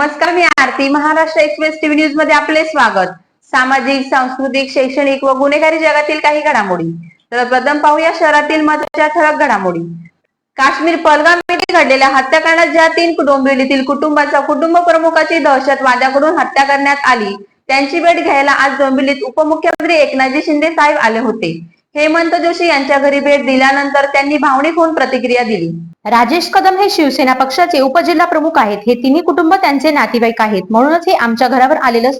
नमस्कार मी Aarti. Maharashtra express TV न्यूजमध्ये आपले स्वागत. सामाजिक सांस्कृतिक शैक्षणिक व गुन्हेगारी जगातील काही घडामोडी. तर प्रथम पाहूया शहरातील महत्त्वाच्या ठळक घडामोडी. काश्मीर पलगाम येथे घडलेल्या हत्याकांडात ज्या तीन डोंबिवलीतील कुटुंबाचा कुटुंब प्रमुखाची दहशतवाद्याकडून हत्या करण्यात आली त्यांची भेट घ्यायला आज डोंबिवलीत उपमुख्यमंत्री एकनाथजी शिंदे साहेब आले होते. हेमंत जोशी यांच्या घरी भेट दिल्यानंतर त्यांनी भावनिक होऊन प्रतिक्रिया दिली. राजेश कदम हे शिवसेना पक्षाचे उपजिल्हा प्रमुख आहेत. हे तिन्ही कुटुंब त्यांचे नातेवाईक आहेत. म्हणूनच हे आमच्या घरावर आलेलं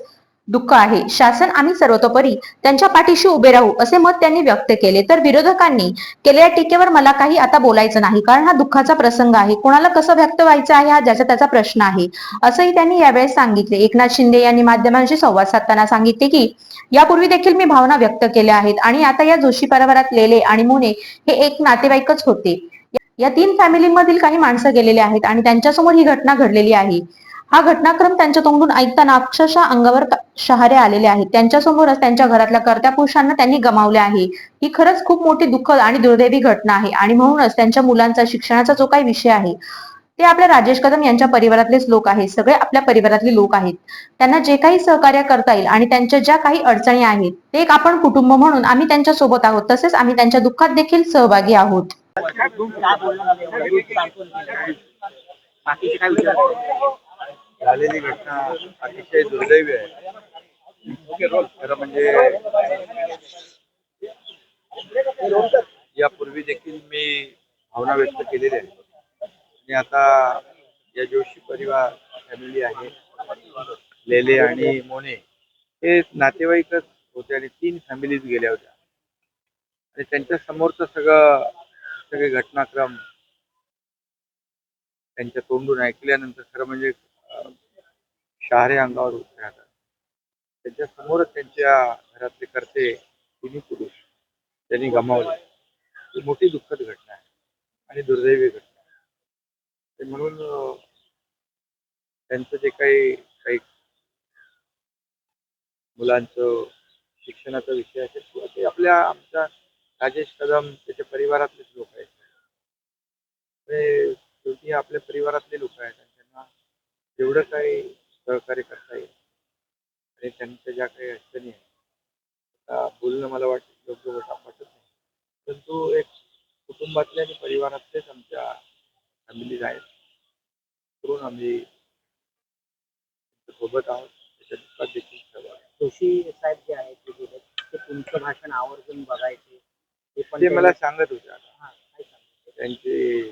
दुःख आहे. शासन आम्ही सर्वतोपरी त्यांच्या पाठीशी उभे राहू असे मत त्यांनी व्यक्त केले. तर विरोधकांनी केलेल्या टीकेवर मला काही आता बोलायचं नाही कारण हा दुःखाचा प्रसंग आहे. कोणाला कसं व्यक्त व्हायचं आहे हा ज्याचा त्याचा प्रश्न आहे. असंही त्यांनी यावेळेस सांगितले. एकनाथ शिंदे यांनी माध्यमांशी संवाद साधताना सांगितले की यापूर्वी देखील मी भावना व्यक्त केल्या आहेत आणि आता या जोशी परिवारात लेले आणि मुने हे एक नातेवाईकच होते. या तीन फॅमिलीमधील काही माणसं गेलेले आहेत आणि त्यांच्यासमोर ही घटना घडलेली आहे. हा घटनाक्रम त्यांच्या तोंडून ऐकताना अक्षरशः अंगावर शहारे आलेले आहेत. त्यांच्यासमोरच त्यांच्या घरातल्या कर्त्या पुरुषांना त्यांनी गमावले आहे. ही खरंच खूप मोठी दुःखद आणि दुर्दैवी घटना आहे आणि म्हणूनच त्यांच्या मुलांचा शिक्षणाचा जो काही विषय आहे ते आपल्या राजेश कदम यांच्या परिवारातलेच लोक आहेत. सगळे आपल्या परिवारातले लोक आहेत. त्यांना जे काही सहकार्य करता येईल आणि त्यांच्या ज्या काही अडचणी आहेत ते एक आपण कुटुंब म्हणून आम्ही त्यांच्यासोबत आहोत. तसेच आम्ही त्यांच्या दुःखात देखील सहभागी आहोत. बाकीचे काय विचार? झालेली घटना अतिशय दुर्दैवी आहे. खरं म्हणजे यापूर्वी देखील मी भावना व्यक्त केलेली आहे. आणि आता या जोशी परिवार फॅमिली आहे लेले आणि मोने हे नातेवाईकच होते आणि तीन फॅमिलीज गेल्या होत्या. आणि त्यांच्या समोरचं सगळं सगळे घटनाक्रम त्यांच्या तोंडून ऐकल्यानंतर खरं म्हणजे शहारे अंगावर उभे राहतात त्यांच्यासमोर त्यांच्या घरातले करते तिन्ही पुरुष त्यांनी गमावले. ही मोठी दुःखद घटना आहे आणि दुर्दैवी घटना आहे. ते म्हणून त्यांचं जे काही काही मुलांचं शिक्षणाचा विषय असेल किंवा ते आपल्या आमच्या राजेश कदम त्याच्या परिवारातलेच लोक आहेत. ते शेवटी आपल्या परिवारातले लोक आहेत. जेवढं काही सहकार्य करता येईल? आणि त्यांच्या ज्या काही अडचणी आहेत आता बोलणं मला वाटत योग्य वाट- वाटत नाही. परंतु एक कुटुंबातले आणि परिवारातलेच आमच्या फॅमिलीज आहेत. करून आम्ही सोबत आहोत. त्याच्या दुःखात देखील सहभागी आहोत. जोशी साहेब जे आहेत ते गेले ते तुमचं भाषण आवर्जून बघायचे. ते पण ते मला सांगत होते आता. हा? त्यांचे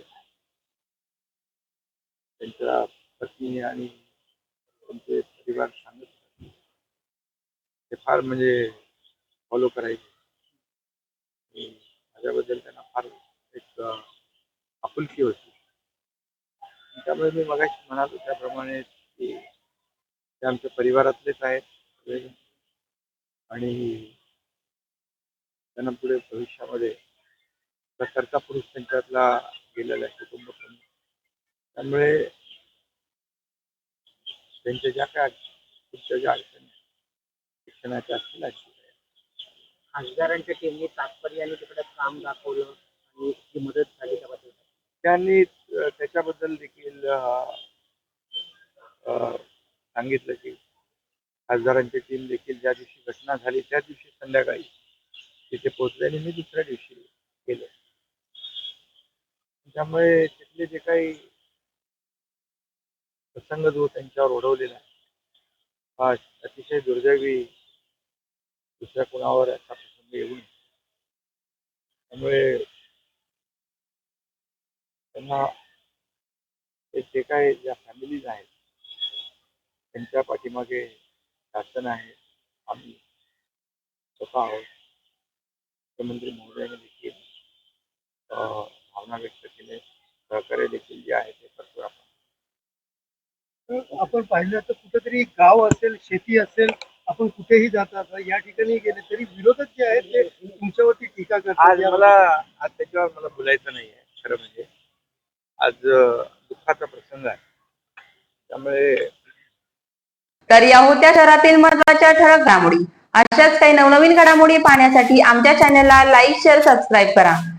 त्यांच्या पत्नी आणि त्यांचे परिवार सांगत ते फार म्हणजे फॉलो करायचे. माझ्याबद्दल त्यांना फार एक आपुलकी होती. त्यामुळे मी मगाशी म्हणालो त्याप्रमाणे की ते आमच्या परिवारातलेच आहेत आणि त्यांना पुढे भविष्यामध्ये कर्ता पुरुष त्यांच्यातला गेलेला आहे कुटुंब प्रमुख. त्यामुळे त्यांच्या ज्या काय पुढच्या ज्या अडचणी आहेत, शिक्षणाच्या असतील असतील खासदारांच्या टीमने तात्पर्याने तिकडे काम दाखवलं आणि ती मदत झाली त्याबद्दल. त्यांनी त्याच्याबद्दल देखील सांगितलं की खासदारांची टीम देखील ज्या दिवशी घटना झाली त्या दिवशी संध्याकाळी तिथे पोहोचले आणि मी दुसऱ्या दिवशी गेलो. त्यामुळे तिथले जे काही प्रसंग जो त्यांच्यावर ओढवलेला आहे. हा अतिशय दुर्दैवी दुसऱ्या कोणावर असा प्रसंग येऊ नये. त्यामुळे त्यांना जे काही ज्या फॅमिलीज आहेत त्यांच्या पाठीमागे शासन आहे. आम्ही स्वतः आहोत. मुख्यमंत्री महोदयाने देखील अं, भावना व्यक्त केले. सहकार्य देखील जे आहेत आपण पाहिलं तर कुठेतरी गाव असेल शेती असेल आपण कुठेही जातात या ठिकाणी गेले तरी विरोधक जे आहेत ते तुमच्यावरती टीका करतात. आज मला आज त्याच्यावर मला बोलायचं नाही आहे खरं म्हणजे. आज दुःखाचा प्रसंग आहे. त्यामुळे तर या होत्या शहरातील महत्त्वाच्या ठळक घडामोडी. अशाच काही नवनवीन घडामोडी पाहण्यासाठी आमच्या चॅनलला लाईक शेअर सबस्क्राईब करा.